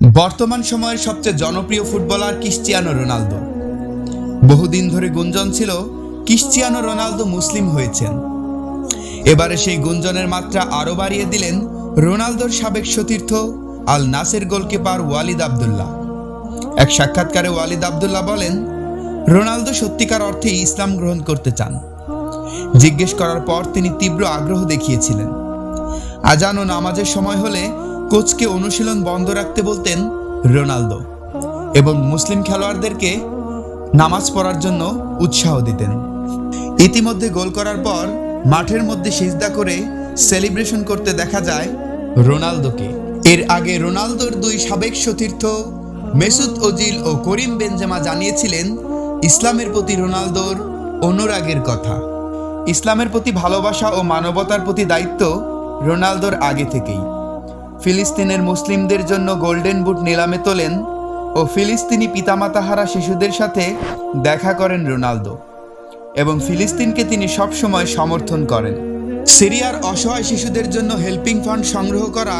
বর্তমান সময়ের সবচেয়ে জনপ্রিয় ফুটবলার ক্রিশ্চিয়ানো রোনালদো। বহুদিন ধরে গুঞ্জন ছিল, ক্রিশ্চিয়ানো রোনালদো মুসলিম হয়েছেন। এবারে সেই গুঞ্জনের মাত্রা আরও বাড়িয়ে দিলেন রোনালদোর সাবেক সতীর্থ Al Nassr goalkeeper Walid Abdullah. এক সাক্ষাৎকারে ওয়ালিদ আবদুল্লাহ বলেন, রোনালদো সত্যিকার অর্থে ইসলাম গ্রহণ করতে চান। জিজ্ঞেস করার পর তিনি তীব্র আগ্রহ দেখিয়েছিলেন। আজান ও নামাজের সময় হলে কোচকে অনুশীলন বন্ধ রাখতে বলতেন রোনালদো এবং মুসলিম খেলোয়াড়দেরকে নামাজ পড়ার জন্য উৎসাহ দিতেন। ইতিমধ্যে গোল করার পর মাঠের মধ্যে সিজদা করে সেলিব্রেশন করতে দেখা যায় রোনালদোকে। এর আগে রোনালদোর দুই সাবেক সতীর্থ মেসুদ ওজিল ও করিম বেনজামা জানিয়েছিলেন, ইসলামের প্রতি রোনালদোর অনুরাগের কথা। ইসলামের প্রতি ভালোবাসা ও মানবতার প্রতি দায়িত্ব রোনালদোর আগে থেকেই। ফিলিস্তিনের মুসলিমদের জন্য গোল্ডেন বুট নিলামে তোলেন ও ফিলিস্তিনি পিতামাতাহারা শিশুদের সাথে দেখা করেন রোনালদো এবং ফিলিস্তিনকে তিনি সবসময় সমর্থন করেন। সিরিয়ার অসহায় শিশুদের জন্য হেল্পিং ফান্ড সংগ্রহ করা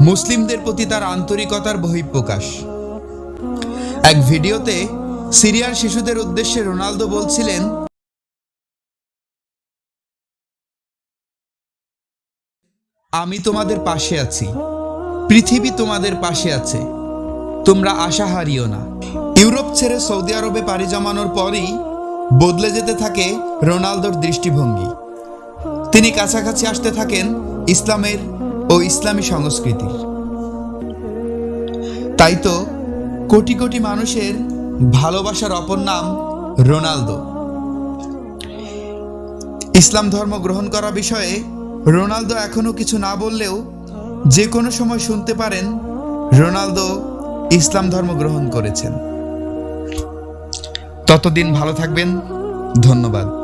মুসলিমদের প্রতি তার আন্তরিকতার বহিঃপ্রকাশ। এক ভিডিওতে সিরিয়ার শিশুদের উদ্দেশ্যে রোনালদো বলছিলেন আমি তোমাদের পাশে আছি। পৃথিবী তোমাদের পাশে আছে। তোমরা আশা হারিও না। ইউরোপ ছেড়ে সৌদি আরবে পাড়ি জমানোর পরই বদলে যেতে থাকে রোনালদোর দৃষ্টিভঙ্গি। তিনি কাছাকাছি আসতে থাকেন ইসলামের ও ইসলামী সংস্কৃতির। তাই তো কোটি কোটি মানুষের ভালোবাসার অপর নাম রোনালদো। ইসলাম ধর্ম গ্রহণ করা বিষয়ে রোনালদো এখনও কিছু না বললেও যে কোনো সময় শুনতে পারেন, রোনালদো ইসলাম ধর্ম গ্রহণ করেছেন। ততদিন ভালো থাকবেন, ধন্যবাদ।